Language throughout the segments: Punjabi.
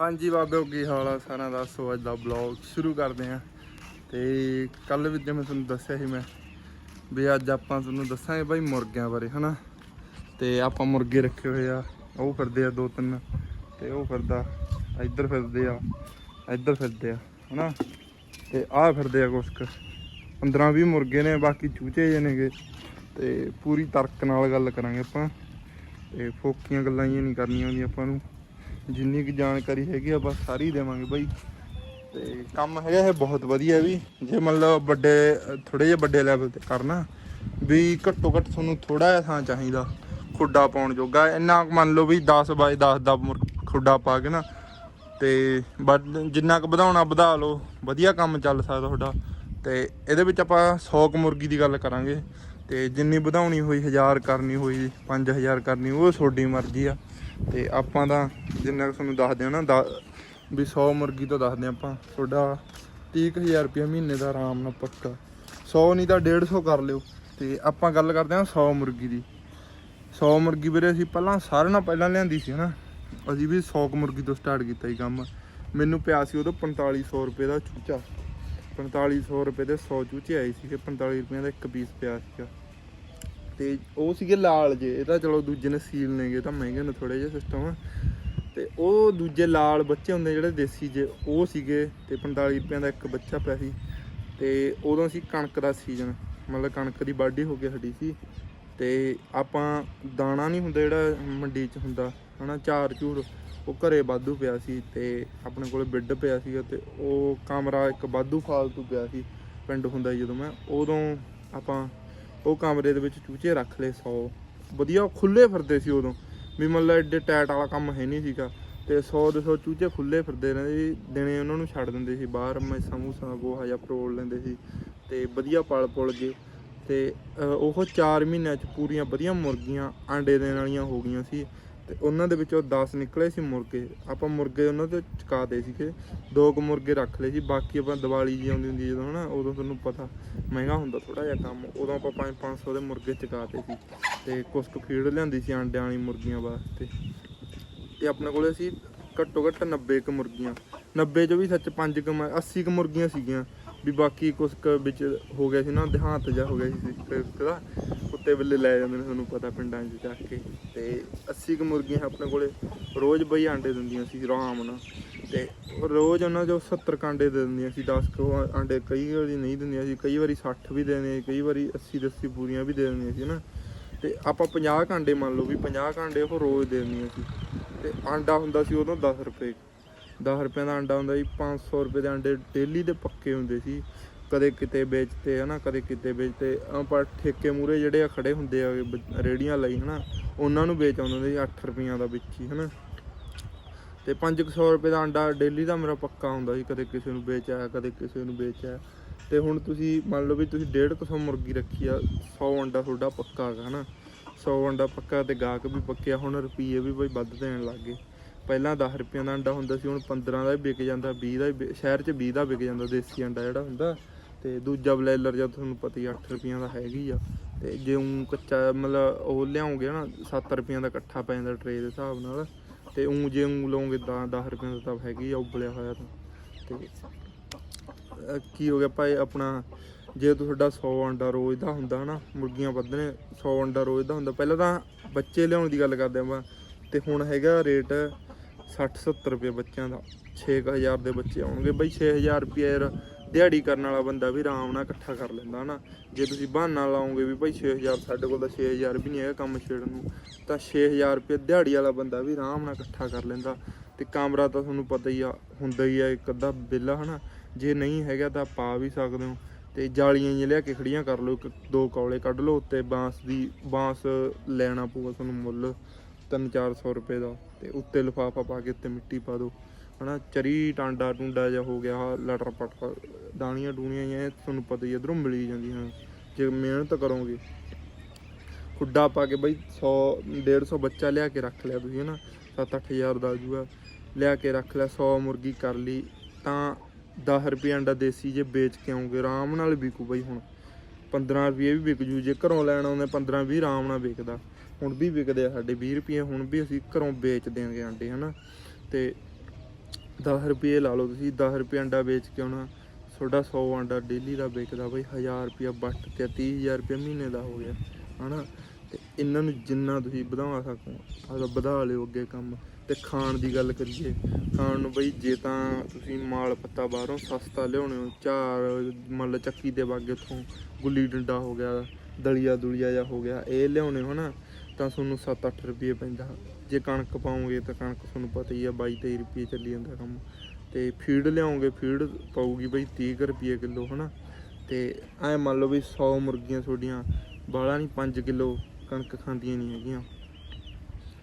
ਹਾਂਜੀ ਬਾਬੇ ਕੀ ਹਾਲ ਆ ਸਾਰਿਆਂ ਦਾ। ਸੋ ਅੱਜ ਦਾ ਬਲੌਗ ਸ਼ੁਰੂ ਕਰਦੇ ਆ ਤੇ ਕੱਲ ਵੀ ਜਿਵੇਂ ਤੁਹਾਨੂੰ ਦੱਸਿਆ ਸੀ ਮੈਂ, ਵੀ ਅੱਜ ਆਪਾਂ ਤੁਹਾਨੂੰ ਦੱਸਾਂਗੇ ਬਾਈ ਮੁਰਗਿਆਂ ਬਾਰੇ, ਹਨਾ? ਤੇ ਆਪਾਂ ਮੁਰਗੇ ਰੱਖੇ ਹੋਏ ਆ। ਉਹ ਫਿਰਦੇ ਆ ਦੋ ਤਿੰਨ, ਤੇ ਉਹ ਫਿਰਦਾ, ਇੱਧਰ ਫਿਰਦੇ ਆ, ਇੱਧਰ ਫਿਰਦੇ ਆ, ਹਨਾ? ਤੇ ਆਹ ਫਿਰਦੇ ਆ ਕੁਛ ਕੁ। 15 20 ਮੁਰਗੇ ਨੇ, ਬਾਕੀ ਚੂਚੇ ਜੇ ਨੇਗੇ। ਤੇ ਪੂਰੀ ਤਰਕ ਨਾਲ ਗੱਲ ਕਰਾਂਗੇ ਆਪਾਂ। ਤੇ ਫੋਕੀਆਂ ਗੱਲਾਂ ਹੀ ਨਹੀਂ ਕਰਨੀਆਂ ਹੁੰਦੀਆਂ ਆਪਾਂ ਨੂੰ। ਜਿੰਨੀ ਕੁ ਜਾਣਕਾਰੀ ਹੈਗੀ ਆ ਬਸ ਸਾਰੀ ਦੇਵਾਂਗੇ ਬਾਈ। ਤੇ ਕੰਮ ਹੈਗਾ ਇਹ ਬਹੁਤ ਵਧੀਆ ਵੀ, ਜੇ ਮਤਲਬ ਵੱਡੇ ਥੋੜੇ ਜਿਹੇ ਵੱਡੇ ਲੈਵਲ ਤੇ ਕਰਨਾ, ਵੀ ਘੱਟੋ ਘੱਟ ਤੁਹਾਨੂੰ ਥੋੜਾ ਜਿਹਾ ਥਾਂ ਚਾਹੀਦਾ, ਖੁੱਡਾ ਪਾਉਣ ਜੋਗਾ। ਇੰਨਾ ਕੁ ਮੰਨ ਲਓ ਵੀ 10 ਬਾਏ 10 ਦਾ ਮੁਰ- ਖੁੱਡਾ ਪਾ ਕੇ ਨਾ, ਤੇ ਵੱਧ- ਜਿੰਨਾ ਕੁ ਵਧਾਉਣਾ ਵਧਾ ਲਓ, ਵਧੀਆ ਕੰਮ ਚੱਲ ਸਕਦਾ ਤੁਹਾਡਾ। ਤੇ ਇਹਦੇ ਵਿੱਚ ਆਪਾਂ 100 ਕੁ ਮੁਰਗੀ ਦੀ ਗੱਲ ਕਰਾਂਗੇ, ਤੇ ਜਿੰਨੀ ਵਧਾਉਣੀ ਹੋਈ 1000 ਕਰਨੀ ਹੋਈ 5000 ਕਰਨੀ, ਉਹ ਤੁਹਾਡੀ ਮਰਜ਼ੀ ਆ। ਤੇ ਆਪਾਂ ਤਾਂ ਜਿੰਨਾ ਕੁ ਤੁਹਾਨੂੰ ਦੱਸਦੇ ਆ ਨਾ ਦਾ- ਵੀ 100 ਮੁਰਗੀ ਤੋਂ ਦੱਸਦੇ ਹਾਂ ਆਪਾਂ। ਤੁਹਾਡਾ 30000 ਰੁਪਏ ਮਹੀਨੇ ਦਾ ਆਰਾਮ ਨਾਲ ਪੱਕਾ। 100 ਨਹੀਂ ਤਾਂ 150 ਕਰ ਲਿਓ। ਤੇ ਆਪਾਂ ਗੱਲ ਕਰਦੇ ਹਾਂ 100 ਮੁਰਗੀ ਦੀ। 100 ਮੁਰਗੀ ਵੀਰੇ ਅਸੀਂ ਪਹਿਲਾਂ ਸਾਰਿਆਂ ਨਾਲ ਪਹਿਲਾਂ ਲਿਆਂਦੀ ਸੀ ਹਨਾ ਅਸੀਂ ਵੀ 100 ਕੁ ਮੁਰਗੀ ਤੋਂ ਸਟਾਰਟ ਕੀਤਾ ਸੀ ਕੰਮ। ਮੈਨੂੰ ਪਿਆ ਸੀ ਉਦੋਂ 4500 ਰੁਪਏ ਦਾ ਚੂਚਾ। 4500 ਰੁਪਏ ਦੇ 100 ਚੂਚੇ ਆਏ ਸੀਗੇ। 45 ਰੁਪਏ ਦਾ ਇੱਕ ਪੀਸ ਪਿਆ ਸੀਗਾ। ਤੇ ਉਹ ਸੀਗੇ ਲਾਲ ਜੇ, ਇਹ ਤਾਂ ਚਲੋ ਦੂਜੇ ਨੇ ਸੀਲ ਨੇਗੇ ਤਾਂ ਮਹਿੰਗੇ ਨੇ ਥੋੜੇ ਜਿਹਾ ਸਿਸਟਮ ਤੇ ਉਹ ਦੂਜੇ ਲਾਲ ਬੱਚੇ ਹੁੰਦੇ ਜਿਹੜੇ ਦੇਸੀ ਜੇ, ਉਹ ਸੀਗੇ ਤੇ 45 ਰੁਪਏ ਦਾ ਇੱਕ ਬੱਚਾ ਪਿਆ ਸੀ। ਤੇ ਉਦੋਂ ਸੀ ਕਣਕ ਦਾ ਸੀਜ਼ਨ ਮਤਲਬ ਕਣਕ ਦੀ ਵਾਢੀ ਹੋ ਕੇ ਹਟੀ ਸੀ। ਤੇ ਆਪਾਂ ਦਾਣਾ ਨਹੀਂ ਹੁੰਦਾ ਜਿਹੜਾ ਮੰਡੀ 'ਚ ਹੁੰਦਾ, ਹਨਾ, ਚਾਰ ਚੂਰ, ਉਹ ਘਰੇ ਵਾਧੂ ਪਿਆ ਸੀ ਤੇ ਆਪਣੇ ਕੋਲੇ ਬਿੱਡ ਪਿਆ ਸੀਗਾ ਤੇ ਉਹ ਕਮਰਾ ਇੱਕ ਵਾਧੂ ਫਾਲਤੂ ਪਿਆ ਸੀ ਪਿੰਡ ਹੁੰਦਾ ਜਦੋਂ ਮੈਂ, ਉਦੋਂ ਆਪਾਂ ਉਹ ਕਮਰੇ ਦੇ ਵਿੱਚ ਚੂਚੇ ਰੱਖ ਲਏ 100 ਵਧੀਆ ਖੁੱਲੇ ਫਿਰਦੇ ਸੀ ਉਦੋਂ। ਵੀ ਮਤਲਬ ਐਡੇ ਟਾਈਟ ਵਾਲਾ ਕੰਮ ਹੈ ਨਹੀਂ ਸੀਗਾ। ਤੇ 100 ਦੇ 100 ਚੂਚੇ ਖੁੱਲੇ ਫਿਰਦੇ ਰਹਿੰਦੇ ਸੀ ਦਿਨੇ ਉਹਨਾਂ ਨੂੰ ਛੱਡ ਦਿੰਦੇ ਸੀ ਬਾਹਰ ਮੈਸਾਂ ਮੂਸਾਂ ਗੋਹਾ ਜਾਂ ਪਰੋਲ ਲੈਂਦੇ ਸੀ। ਤੇ ਵਧੀਆ ਪਲ ਪੁਲ ਗਏ ਤੇ ਉਹ 4 ਮਹੀਨਿਆਂ ਚ ਪੂਰੀਆਂ ਵਧੀਆ ਮੁਰਗੀਆਂ ਆਂਡੇ ਦੇਣ ਵਾਲੀਆਂ ਹੋ ਗਈਆਂ ਸੀ। ਤੇ ਉਹਨਾਂ ਦੇ ਵਿੱਚੋਂ 10 ਨਿਕਲੇ ਸੀ ਮੁਰਗੇ। ਆਪਾਂ ਮੁਰਗੇ ਉਹਨਾਂ ਤੋਂ ਚੁਕਾਤੇ ਸੀਗੇ। ਦੋ ਕੁ ਮੁਰਗੇ ਰੱਖ ਲਏ ਸੀ। ਬਾਕੀ ਆਪਾਂ ਦੀਵਾਲੀ ਜੀ ਆਉਂਦੀ ਹੁੰਦੀ ਜਦੋਂ ਹਨਾ, ਉਦੋਂ ਤੁਹਾਨੂੰ ਪਤਾ ਮਹਿੰਗਾ ਹੁੰਦਾ ਥੋੜਾ ਜਿਹਾ ਕੰਮ। ਉਦੋਂ ਆਪਾਂ 5 500 ਦੇ ਮੁਰਗੇ ਚੁਕਾਤੇ ਸੀ। ਤੇ ਕੁਛ ਕੁ ਫੀਡ ਲਿਆਂਦੀ ਸੀ ਆਂਡਿਆਂ ਵਾਲੀ ਮੁਰਗੀਆਂ ਵਾਸਤੇ। ਤੇ ਆਪਣੇ ਕੋਲੇ ਸੀ ਘੱਟੋ ਘੱਟ 90 ਕ ਮੁਰਗੀਆਂ। 90 ਚੋਂ ਵੀ ਸੱਚ 5 ਕ 80 ਕ ਮੁਰਗੀਆਂ ਸੀਗੀਆਂ। ਵੀ ਬਾਕੀ ਕੁਛ ਕੁ ਵਿੱਚ ਹੋ ਗਿਆ ਸੀ ਨਾ, ਦੇਹਾਂਤ ਜਾ ਹੋ ਗਿਆ ਸੀ, ਸਿਸਟਰ ਦਾ। ਕੁੱਤੇ ਬਿੱਲੇ ਲੈ ਜਾਂਦੇ ਨੇ ਤੁਹਾਨੂੰ ਪਤਾ ਪਿੰਡਾਂ 'ਚ ਚੱਕ ਕੇ। ਤੇ 80 ਕੁ ਮੁਰਗੀਆਂ ਆਪਣੇ ਕੋਲੇ ਰੋਜ਼ ਬਈ ਆਂਡੇ ਦਿੰਦੀਆਂ ਸੀ ਆਰਾਮ ਨਾਲ। ਤੇ ਰੋਜ਼ ਉਹਨਾਂ ਚੋਂ 70 ਕਾਂਡੇ ਦੇ ਦਿੰਦੀਆਂ ਸੀ 10 ਕੁ ਆਂਡੇ ਕਈ ਵਾਰੀ ਨਹੀਂ ਦਿੰਦੀਆਂ ਸੀ, ਕਈ ਵਾਰੀ 60 ਵੀ ਦੇ ਦਿੰਦੀਆਂ ਸੀ ਕਈ ਵਾਰੀ 80 80 ਪੂਰੀਆਂ ਵੀ ਦੇ ਦਿੰਦੀਆਂ ਸੀ ਨਾ ਤੇ ਆਪਾਂ 50 ਕਾਂਡੇ ਮੰਨ ਲਓ ਵੀ 50 ਕਾਂਡੇ ਉਹ ਰੋਜ਼ ਦੇ ਦਿੰਦੀਆਂ ਸੀ। ਤੇ ਆਂਡਾ ਹੁੰਦਾ ਸੀ ਉਦੋਂ 10 ਰੁਪਏ। 10 ਰੁਪਏ ਦਾ ਆਂਡਾ ਹੁੰਦਾ ਸੀ 500 ਰੁਪਏ ਦੇ ਆਂਡੇ ਡੇਲੀ ਦੇ ਪੱਕੇ ਹੁੰਦੇ ਸੀ। ਕਦੇ ਕਿਤੇ ਵੇਚਤੇ, ਹਨਾ, ਕਦੇ ਕਿਤੇ ਵੇਚਤੇ। ਪਰ ਠੇਕੇ ਮੂਰੇ ਜਿਹੜੇ ਆ ਖੜੇ ਹੁੰਦੇ ਆ ਰੇੜੀਆਂ ਲਈ, ਹਨਾ, ਉਹਨਾਂ ਨੂੰ ਵੇਚ ਆਉਂਦੇ ਸੀ 8 ਰੁਪਈਆਂ ਦਾ ਵਿੱਚ ਹੀ, ਹਨਾ। ਤੇ 500 ਰੁਪਏ ਦਾ ਆਂਡਾ ਡੇਲੀ ਦਾ ਮੇਰਾ ਪੱਕਾ ਹੁੰਦਾ ਸੀ, ਕਦੇ ਕਿਸੇ ਨੂੰ ਵੇਚਿਆ, ਕਦੇ ਕਿਸੇ ਨੂੰ ਵੇਚਿਆ। ਤੇ ਹੁਣ ਤੁਸੀਂ ਮੰਨ ਲਓ ਵੀ ਤੁਸੀਂ 150 ਮੁਰਗੀ ਰੱਖੀ ਆ 100 ਅੰਡਾ ਤੁਹਾਡਾ ਪੱਕਾ ਹੈਗਾ, ਹਨਾ। 100 ਅੰਡਾ ਪੱਕਾ ਤੇ ਗਾਹਕ ਵੀ ਪੱਕਿਆ, ਹੁਣ ਰੁਪਈਏ ਵੀ ਬਈ ਵੱਧ ਦੇਣ ਲੱਗ ਗਏ। ਪਹਿਲਾਂ 10 ਰੁਪਈਆਂ ਦਾ ਅੰਡਾ ਹੁੰਦਾ ਸੀ, ਹੁਣ 15 ਦਾ ਵੀ ਵਿਕ ਜਾਂਦਾ 20 ਦਾ ਵੀ ਸ਼ਹਿਰ 'ਚ 20 ਦਾ ਵਿਕ ਜਾਂਦਾ, ਦੇਸੀ ਅੰਡਾ ਜਿਹੜਾ ਹੁੰਦਾ। ਤੇ ਦੂਜਾ ਬਲੈਲਰ ਜਦ ਤੁਹਾਨੂੰ ਪਤਾ ਹੀ 8 ਰੁਪਈਆਂ ਦਾ ਹੈਗੀ ਆ। ਤੇ ਜੇ ਉਂ ਕੱਚਾ ਮਤਲਬ ਉਹ ਲਿਆਉਂਗੇ ਨਾ 7 ਰੁਪਈਆਂ ਦਾ ਇਕੱਠਾ ਪੈ ਜਾਂਦਾ ਟਰੇ ਦੇ ਹਿਸਾਬ ਨਾਲ। ਤੇ ਉਂ ਜੇ ਉਂ ਲਓਗੇ ਤਾਂ 10 ਰੁਪਈਆਂ ਦਾ ਤਾਂ ਹੈਗੀ ਆ, ਉਬਲਿਆ ਹੋਇਆ ਤਾਂ। ਤੇ ਕੀ ਹੋ ਗਿਆ ਭਾਈ, ਆਪਣਾ ਜੇ ਤੁਹਾਡਾ 100 ਅੰਡਾ ਰੋਜ਼ ਦਾ ਹੁੰਦਾ ਨਾ, ਮੁਰਗੀਆਂ ਵੱਧਣੇ 100 ਅੰਡਾ ਰੋਜ਼ ਦਾ ਹੁੰਦਾ। ਪਹਿਲਾਂ ਤਾਂ ਬੱਚੇ ਲਿਆਉਣ ਦੀ ਗੱਲ ਕਰਦੇ ਆਪਾਂ। ਤੇ ਹੁਣ ਹੈਗਾ ਰੇਟ 60 70 ਰੁਪਏ ਬੱਚਿਆਂ ਦਾ। 6000 ਦੇ ਬੱਚੇ ਆਉਣਗੇ। ਬਈ 6000 ਰੁਪਏ ਯਾਰ ਦਿਹਾੜੀ ਕਰਨ ਵਾਲਾ ਬੰਦਾ ਵੀ ਆਰਾਮ ਨਾਲ ਇਕੱਠਾ ਕਰ ਲੈਂਦਾ, ਹਨਾ। ਜੇ ਤੁਸੀਂ ਬਹਾਨਾ ਲਾਓਗੇ ਵੀ ਭਾਈ 6000 ਸਾਡੇ ਕੋਲ ਤਾਂ 6000 ਵੀ ਨਹੀਂ ਹੈਗਾ ਕੰਮ ਛੇੜਨ ਨੂੰ, ਤਾਂ 6000 ਰੁਪਏ ਦਿਹਾੜੀ ਵਾਲਾ ਬੰਦਾ ਵੀ ਆਰਾਮ ਨਾਲ ਇਕੱਠਾ ਕਰ ਲੈਂਦਾ। ਤੇ ਕਮਰਾ ਤਾਂ ਤੁਹਾਨੂੰ ਪਤਾ ਹੀ ਆ, ਹੁੰਦਾ ਹੀ ਆ ਇੱਕ ਅੱਧਾ ਬਿੱਲਾ ਹਨਾ। ਜੇ ਨਹੀਂ ਹੈਗਾ ਤਾਂ ਪਾ ਵੀ ਸਕਦੇ ਹੋ। ਤੇ ਜਾਲੀਆਂ ਜਿਹੀਆਂ ਲਿਆ ਕੇ ਖੜੀਆਂ ਕਰ ਲਓ, ਇੱਕ ਦੋ ਕੌਲੇ ਕੱਢ ਲਓ, ਉੱਤੇ ਬਾਂਸ ਦੀ, ਬਾਂਸ ਲੈਣਾ ਪਊਗਾ ਤੁਹਾਨੂੰ ਮੁੱਲ 3-400 ਰੁਪਏ ਦਾ, ਤੇ ਉੱਤੇ ਲਿਫਾਫਾ ਪਾ ਕੇ ਉੱਤੇ ਮਿੱਟੀ ਪਾ ਦਿਓ। ਹਨਾ, ਚਰੀ, ਟਾਂਡਾ ਟੁੰਡਾ ਜਿਹਾ ਹੋ ਗਿਆ, ਆਹ ਲਟਰ ਪਟਰ ਦਾਣੀਆਂ ਡੂਣੀਆਂ ਇਹ ਤੁਹਾਨੂੰ ਪਤਾ ਹੀ ਇਧਰੋਂ ਮਿਲੀ ਜਾਂਦੀਆਂ ਜੇ ਮਿਹਨਤ ਕਰੋਗੇ। ਖੁੱਡਾ ਪਾ ਕੇ ਬਈ 100 150 ਬੱਚਾ ਲਿਆ ਕੇ ਰੱਖ ਲਿਆ ਤੁਸੀਂ, ਹਨਾ 7-8000 ਦਾ ਜੂਗਾ ਲਿਆ ਕੇ ਰੱਖ ਲਿਆ 100 ਮੁਰਗੀ ਕਰ ਲਈ, ਤਾਂ 10 ਰੁਪਏ ਅੰਡਾ ਦੇਸੀ ਜੇ ਵੇਚ ਕੇ ਆਉਂਗੇ, ਆਰਾਮ ਨਾਲ ਵਿਕੂ ਬਈ ਹੁਣ। 15 ਰੁਪਏ ਵੀ ਵਿਕ ਜੂ, ਜੇ ਘਰੋਂ ਲੈਣ ਆਉਂਦੇ 15 20 ਆਰਾਮ ਨਾਲ ਵਿਕਦਾ। ਹੁਣ ਵੀ ਵਿਕਦੇ ਆ ਸਾਡੇ 20 ਰੁਪਏ ਹੁਣ ਵੀ ਅਸੀਂ ਘਰੋਂ ਵੇਚ ਦੇਣਗੇ ਆਂਡੇ, ਹਨਾ। ਤੇ 10 ਰੁਪਏ ਲਾ ਲਓ ਤੁਸੀਂ 10 ਰੁਪਏ ਅੰਡਾ ਵੇਚ ਕੇ ਆਉਣਾ। ਤੁਹਾਡਾ 100 ਅੰਡਾ ਡੇਲੀ ਦਾ ਵਿਕਦਾ ਬਈ 1000 ਰੁਪਿਆ ਬੱਟ ਤੇ 30000 ਰੁਪਏ ਮਹੀਨੇ ਦਾ ਹੋ ਗਿਆ, ਹਨਾ? ਤੇ ਇਹਨਾਂ ਨੂੰ ਜਿੰਨਾ ਤੁਸੀਂ ਵਧਾ ਸਕੋ ਆਦਾ ਵਧਾ ਲਿਓ ਅੱਗੇ ਕੰਮ। ਤੇ ਖਾਣ ਦੀ ਗੱਲ ਕਰੀਏ, ਖਾਣ ਨੂੰ ਬਈ ਜੇ ਤਾਂ ਤੁਸੀਂ ਮਾਲ ਪੱਤਾ ਬਾਹਰੋਂ ਸਸਤਾ ਲਿਆਉਣੇ ਹੋ, ਚਾਰ ਮੰਨ ਲਓ ਚੱਕੀ ਦੇ ਬਾਗੇ ਤੋਂ ਗੁੱਲੀ ਡੰਡਾ ਹੋ ਗਿਆ, ਦਲੀਆ ਦੁਲੀਆ ਜਾਂ ਹੋ ਗਿਆ, ਇਹ ਲਿਆਉਣੇ ਹੋ ਨਾ, ਤਾਂ ਤੁਹਾਨੂੰ 7-8 ਰੁਪਏ ਪੈਂਦਾ। ਜੇ ਕਣਕ ਪਾਉਂਗੇ ਤਾਂ ਕਣਕ ਤੁਹਾਨੂੰ ਪਤਾ ਹੀ ਆ 22-23 ਰੁਪਏ ਚੱਲੀ ਜਾਂਦਾ ਕੰਮ। ਤੇ ਫੀਡ ਲਿਆਉਂਗੇ, ਫੀਡ ਪਾਊਗੀ ਬਈ 30 ਕੁ ਰੁਪਏ ਕਿਲੋ, ਹਨਾ? ਤੇ ਐ ਮੰਨ ਲਓ ਵੀ 100 ਮੁਰਗੀਆਂ ਤੁਹਾਡੀਆਂ ਬਾਲਾ ਨਹੀਂ 5 ਕਿਲੋ ਕਣਕ ਖਾਂਦੀਆਂ ਨਹੀਂ ਹੈਗੀਆਂ।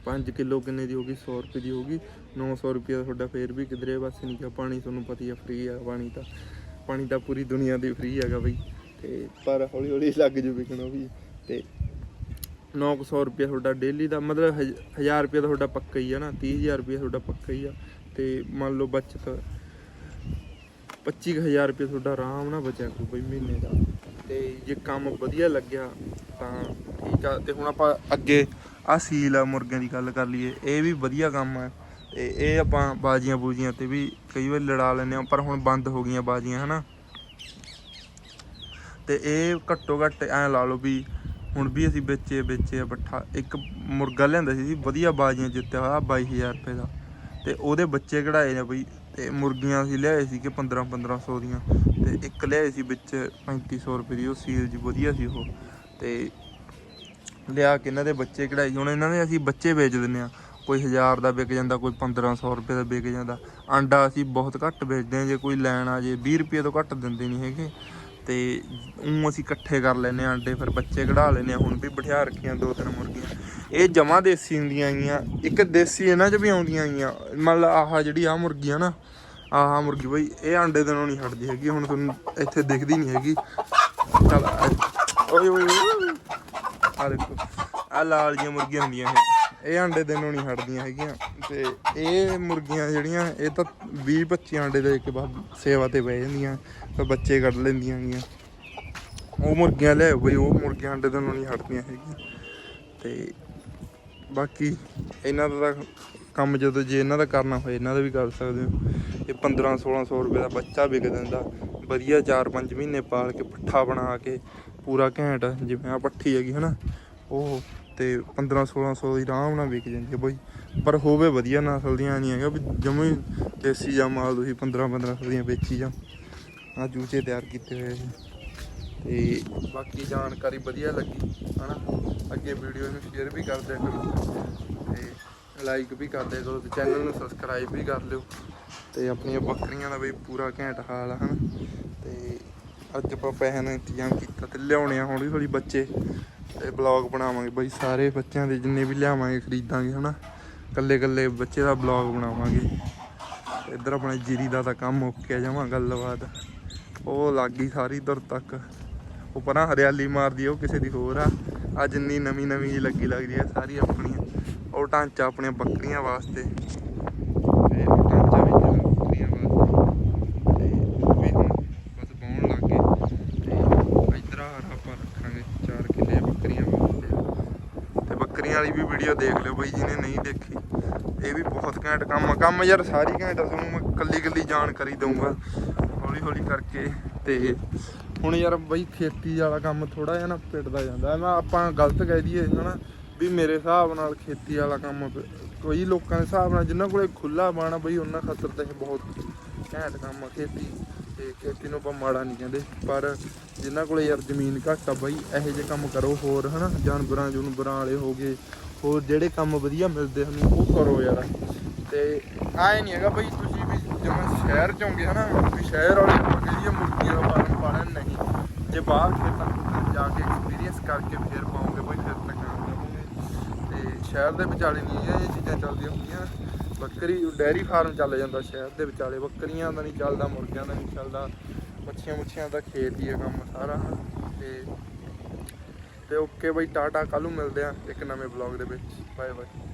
5 ਕਿਲੋ ਕਿੰਨੇ ਦੀ ਹੋਗੀ 100 ਰੁਪਏ ਦੀ ਹੋਗੀ 900 ਰੁਪਏ ਦਾ ਤੁਹਾਡਾ ਫੇਰ ਵੀ ਕਿਧਰੇ ਪਾਸੇ ਨਹੀਂ ਗਿਆ। ਪਾਣੀ ਤੁਹਾਨੂੰ ਪਤਾ ਹੀ ਆ ਫ੍ਰੀ ਆ ਪਾਣੀ ਤਾਂ। ਪਾਣੀ ਤਾਂ ਪੂਰੀ ਦੁਨੀਆ ਦੀ ਫ੍ਰੀ ਹੈਗਾ ਬਈ। ਤੇ ਪਰ ਹੌਲੀ ਹੌਲੀ ਲੱਗ ਜੂ ਵਿਕਣਾ ਵੀ। ਤੇ 900 ਰੁਪਏ ਤੁਹਾਡਾ ਡੇਲੀ ਦਾ, ਮਤਲਬ 1000 ਰੁਪਏ ਤੁਹਾਡਾ ਪੱਕਾ ਹੀ ਆ ਨਾ 30000 ਰੁਪਏ ਤੁਹਾਡਾ ਪੱਕਾ ਹੀ ਆ। ਤੇ ਮੰਨ ਲਓ ਬਚਤ 25000 ਰੁਪਏ ਤੁਹਾਡਾ ਆਰਾਮ ਨਾਲ ਬਚਿਆ ਕਰੂ ਬਈ ਮਹੀਨੇ ਦਾ। ਤੇ ਜੇ ਕੰਮ ਵਧੀਆ ਲੱਗਿਆ ਤਾਂ ਠੀਕ ਆ। ਤੇ ਹੁਣ ਆਪਾਂ ਅੱਗੇ ਆ ਸੀਲ ਆ ਮੁਰਗਿਆਂ ਦੀ ਗੱਲ ਕਰ ਲਈਏ, ਇਹ ਵੀ ਵਧੀਆ ਕੰਮ ਆ। ਤੇ ਇਹ ਆਪਾਂ ਬਾਜੀਆਂ ਬੂਜੀਆਂ ਤੇ ਵੀ ਕਈ ਵਾਰ ਲੜਾ ਲੈਂਦੇ ਆ ਪਰ ਹੁਣ ਬੰਦ ਹੋ ਗਈਆਂ ਬਾਜੀਆਂ, ਹਨਾ। ਤੇ ਇਹ ਘੱਟੋ ਘੱਟ ਐ ਲਾ ਲਓ ਵੀ ਹੁਣ ਵੀ ਅਸੀਂ ਵੇਚੇ ਵੇਚੇ ਆ ਪੱਠਾ। ਇੱਕ ਮੁਰਗਾ ਲਿਆਂਦਾ ਸੀ ਵਧੀਆ ਬਾਜੀਆਂ ਜਿੱਤਿਆ ਹੋਇਆ 22000 ਰੁਪਏ ਦਾ। ਤੇ ਉਹਦੇ ਬੱਚੇ ਕਢਾਏ ਨੇ ਬਈ, ਤੇ ਮੁਰਗੀਆਂ ਅਸੀਂ ਲਿਆਏ ਸੀ ਕਿ 15 1500 ਦੀਆਂ। ਤੇ ਇੱਕ ਲਿਆਏ ਸੀ ਵਿੱਚ 3500 ਰੁਪਏ ਦੀ, ਉਹ ਸੀਲ ਜੀ ਵਧੀਆ ਸੀ ਉਹ। ਤੇ ਲਿਆ ਕੇ ਇਹਨਾਂ ਦੇ ਬੱਚੇ ਕਢਾਈ। ਹੁਣ ਇਹਨਾਂ ਦੇ ਅਸੀਂ ਬੱਚੇ ਵੇਚ ਦਿੰਨੇ ਆ। ਕੋਈ 1000 ਦਾ ਵਿਕ ਜਾਂਦਾ, ਕੋਈ 1500 ਰੁਪਏ ਦਾ ਵਿਕ ਜਾਂਦਾ। ਆਂਡਾ ਅਸੀਂ ਬਹੁਤ ਘੱਟ ਵੇਚਦੇ ਆ, ਜੇ ਕੋਈ ਲੈਣ ਆ ਜੇ 20 ਰੁਪਏ ਤੋਂ ਘੱਟ ਦਿੰਦੇ ਨਹੀਂ ਹੈਗੇ। ਤੇ ਉਹ ਅਸੀਂ ਇਕੱਠੇ ਕਰ ਲੈਨੇ ਆ ਆਂਡੇ, ਫਿਰ ਬੱਚੇ ਕਢਾ ਲੈਨੇ ਆ ਹੁਣ ਵੀ ਬਠਿਆ ਰੱਖੀਆਂ ਦੋ ਤਿੰਨ ਮੁਰਗੀਆਂ। ਇਹ ਜਮਾ ਦੇਸੀ ਹੁੰਦੀਆਂ ਗੀਆਂ ਇੱਕ ਦੇਸੀ ਇਹਨਾਂ 'ਚ ਵੀ ਆਉਂਦੀਆਂ ਗੀਆਂ ਮੰਨ ਲਾ ਆਹ ਜਿਹੜੀ ਆ ਮੁਰਗੀ ਆ ਨਾ, ਆਹ ਮੁਰਗੀ ਬਈ, ਇਹ ਆਂਡੇ ਦੇਣੋਂ ਨਹੀਂ ਹਟਦੀ ਹੈਗੀ। ਹੁਣ ਤੁਹਾਨੂੰ ਇੱਥੇ ਦਿਖਦੀ ਨਹੀਂ ਹੈਗੀ। ਚੱਲ, ਓਏ ਓਏ ਆ ਦੇਖੋ ਆ ਲਾਲ ਜੀਆਂ ਮੁਰਗੀਆਂ ਹੁੰਦੀਆਂ ਇਹ ਇਹ ਆਂਡੇ ਦੇਣੋਂ ਨਹੀਂ ਹਟਦੀਆਂ ਹੈਗੀਆਂ ਤੇ ਇਹ ਮੁਰਗੀਆਂ ਜਿਹੜੀਆਂ, ਇਹ ਤਾਂ 20 25 ਆਂਡੇ ਦੇ ਕੇ ਬਾਅਦ ਸੇਵਾ ਤੇ ਬਹਿ ਜਾਂਦੀਆਂ ਫਿਰ ਬੱਚੇ ਕੱਢ ਲੈਂਦੀਆਂ ਹੈਗੀਆਂ। ਉਹ ਮੁਰਗੀਆਂ ਲੈ ਬਈ, ਉਹ ਮੁਰਗੀਆਂ ਆਂਡੇ ਦੇਣੋਂ ਨਹੀਂ ਹਟਦੀਆਂ ਹੈਗੀਆਂ। ਤੇ ਬਾਕੀ ਇਹਨਾਂ ਦਾ ਤਾਂ ਕੰਮ ਜਦੋਂ ਜੇ ਇਹਨਾਂ ਦਾ ਕਰਨਾ ਹੋਏ, ਇਹਨਾਂ ਦਾ ਵੀ ਕਰ ਸਕਦੇ ਹੋ। ਇਹ 15 1600 ਰੁਪਏ ਦਾ ਬੱਚਾ ਵਿਕ ਦਿੰਦਾ ਵਧੀਆ 4-5 ਮਹੀਨੇ ਪਾਲ ਕੇ, ਪੱਠਾ ਬਣਾ ਕੇ, ਪੂਰਾ ਘੈਂਟ ਜਿਵੇਂ ਆ ਪੱਠੀ ਹੈਗੀ ਹਨਾ, ਉਹ ਤੇ 15 1600 ਦੀ ਆਰਾਮ ਨਾਲ ਵਿਕ ਜਾਂਦੀ ਹੈ ਬਈ। ਪਰ ਹੋਵੇ ਵਧੀਆ ਨਸਲ ਦੀਆਂ ਨਹੀਂ ਹੈਗਾ ਵੀ ਜਮੇ ਦੇਸੀ ਜਾਂ ਮਾਲ ਤੁਸੀਂ 15 1500 ਦੀਆਂ ਵੇਚੀ ਜਾ ਆ ਜੂਚੇ ਤਿਆਰ ਕੀਤੇ ਹੋਏ ਸੀ। ਤੇ ਬਾਕੀ ਜਾਣਕਾਰੀ ਵਧੀਆ ਲੱਗੀ, ਹਨਾ? ਅੱਗੇ ਵੀਡੀਓ ਨੂੰ ਸ਼ੇਅਰ ਵੀ ਕਰ ਦਿਆ ਕਰੋ ਤੇ ਲਾਈਕ ਵੀ ਕਰ ਦਿਆ ਕਰੋ ਤੇ ਚੈਨਲ ਨੂੰ ਸਬਸਕ੍ਰਾਈਬ ਵੀ ਕਰ ਲਿਓ ਤੇ ਆਪਣੀਆਂ ਬੱਕਰੀਆਂ ਦਾ ਵੀ ਪੂਰਾ ਘੈਂਟ ਹਾਲ ਆ, ਹਨਾ? ਤੇ ਅੱਜ ਆਪਾਂ ਪੈਸਿਆਂ ਦਾ ਇੰਤਜ਼ਾਮ ਕੀਤਾ ਤੇ ਲਿਆਉਣੇ ਆ ਹੌਲੀ ਹੌਲੀ ਬੱਚੇ। ਤੇ ਬਲੌਗ ਬਣਾਵਾਂਗੇ ਬਈ, ਸਾਰੇ ਬੱਚਿਆਂ ਦੇ ਜਿੰਨੇ ਵੀ ਲਿਆਵਾਂਗੇ, ਖਰੀਦਾਂਗੇ, ਹਨਾ? ਕੱਲੇ ਕੱਲੇ ਬੱਚੇ ਦਾ ਬਲੌਗ ਬਣਾਵਾਂਗੇ। ਇੱਧਰ ਆਪਣੇ ਜੀਰੀ ਦਾ ਤਾਂ ਕੰਮ ਮੁੱਕਿਆ ਜਾਵਾਂ ਗੱਲਬਾਤ। ਉਹ ਲੱਗ ਗਈ ਸਾਰੀ ਦੁਰ ਤੱਕ। ਉਹ ਪਰਾਂ ਹਰਿਆਲੀ ਮਾਰਦੀ ਉਹ ਕਿਸੇ ਦੀ ਹੋਰ ਆ। ਆ ਜਿੰਨੀ ਨਵੀਂ ਨਵੀਂ ਲੱਗੀ ਲੱਗਦੀ ਆ, ਸਾਰੀ ਆਪਣੀ ਉਹ ਢਾਂਚਾ ਆਪਣੀਆਂ ਬੱਕਰੀਆਂ ਵਾਸਤੇ ਤੇ ਉਹ ਢਾਂਚਾ ਵੀ ਜਿਹੜਾ ਬੱਕਰੀਆਂ ਵਾਸਤੇ ਤੇ ਉਹ ਵੀ ਹੁਣ ਬਸ ਬਾਉਣ ਲੱਗ ਗਏ ਤੇ ਇੱਧਰ ਆ ਆਪਾਂ ਰੱਖਾਂਗੇ 4 ਕਿੱਲੇ ਬੱਕਰੀਆਂ ਵਾਸਤੇ ਤੇ ਬੱਕਰੀਆਂ ਵਾਲੀ ਵੀ ਵੀਡੀਓ ਦੇਖ ਲਿਓ ਬਈ ਜਿਹਨੇ ਨਹੀਂ ਦੇਖੀ। ਇਹ ਵੀ ਬਹੁਤ ਘੈਂਟ ਕੰਮ ਆ। ਕੰਮ ਯਾਰ ਸਾਰੀ ਘੈਂਟ ਆ, ਤੁਹਾਨੂੰ ਮੈਂ ਕੱਲੀ ਕੱਲੀ ਜਾਣਕਾਰੀ ਦਊਂਗਾ। ਹੌਲੀ ਹੌਲੀ ਕਰਕੇ ਤੇ ਹੁਣ ਯਾਰ ਬਈ ਖੇਤੀ ਵਾਲਾ ਕੰਮ ਥੋੜਾ ਜਿਹਾ ਨਾ ਪਿੱਟਦਾ ਜਾਂਦਾ। ਮੈਂ ਆਪਾਂ ਗਲਤ ਕਹਿ ਦਈਏ, ਹਨਾ? ਵੀ ਮੇਰੇ ਹਿਸਾਬ ਨਾਲ ਖੇਤੀ ਵਾਲਾ ਕੰਮ ਕੋਈ ਲੋਕਾਂ ਦੇ ਹਿਸਾਬ ਨਾਲ ਜਿਨ੍ਹਾਂ ਕੋਲੇ ਖੁੱਲਾ ਬਾਣਾ ਬਈ ਉਹਨਾਂ ਖਾਤਰ ਤਾਂ ਇਹ ਬਹੁਤ ਘੈਂਟ ਕੰਮ ਆ ਖੇਤੀ। ਤੇ ਖੇਤੀ ਨੂੰ ਆਪਾਂ ਮਾੜਾ ਨਹੀਂ ਕਹਿੰਦੇ। ਪਰ ਜਿਨ੍ਹਾਂ ਕੋਲੇ ਯਾਰ ਜ਼ਮੀਨ ਘੱਟ ਆ ਬਈ, ਇਹੋ ਜਿਹੇ ਕੰਮ ਕਰੋ ਹੋਰ, ਹਨਾ? ਜਾਨਵਰਾਂ ਜੁਨਵਰਾਂ ਵਾਲੇ ਹੋ ਗਏ। ਹੋਰ ਜਿਹੜੇ ਕੰਮ ਵਧੀਆ ਮਿਲਦੇ ਹਨ, ਉਹ ਕਰੋ ਯਾਰ। ਤੇ ਆਏ ਨਹੀਂ ਹੈਗਾ ਬਈ ਤੁਸੀਂ ਵੀ ਜਿਵੇਂ ਸ਼ਹਿਰ ਚ ਹੋਗੇ ਹਨਾ, ਵੀ ਸ਼ਹਿਰ ਵਾਲੇ ਜਿਹੜੀਆਂ ਮੁਰਗੀਆਂ ਦਾ ਫਾਰਮ ਪਾਲਣ ਨਹੀਂ, ਜੇ ਬਾਹਰ ਖੇਤਾਂ ਖੂਤਾਂ ਜਾ ਕੇ ਐਕਸਪੀਰੀਅੰਸ ਕਰਕੇ ਫਿਰ ਪਾਉਂਗੇ ਬਈ, ਫਿਰ ਤਾਂ ਕਾਮਯਾਬ ਤੇ ਸ਼ਹਿਰ ਦੇ ਵਿਚਾਲੇ ਨਹੀਂ ਇਹ ਚੀਜ਼ਾਂ ਚੱਲਦੀਆਂ ਹੁੰਦੀਆਂ। ਬੱਕਰੀ, ਡੈਰੀ ਫਾਰਮ ਚੱਲ ਜਾਂਦਾ ਸ਼ਹਿਰ ਦੇ ਵਿਚਾਲੇ, ਬੱਕਰੀਆਂ ਦਾ ਨਹੀਂ ਚੱਲਦਾ, ਮੁਰਗਿਆਂ ਦਾ ਨਹੀਂ ਚੱਲਦਾ ਮੱਛੀਆਂ ਮੁੱਛੀਆਂ ਦਾ ਖੇਤ ਹੀ ਹੈ ਕੰਮ ਸਾਰਾ। ਤੇ ਤੇ ਓਕੇ ਬਾਈ, ਟਾਟਾ ਕੱਲ ਨੂੰ ਮਿਲਦੇ ਆ ਇੱਕ ਨਵੇਂ ਬਲੌਗ ਦੇ ਵਿੱਚ। Bye bye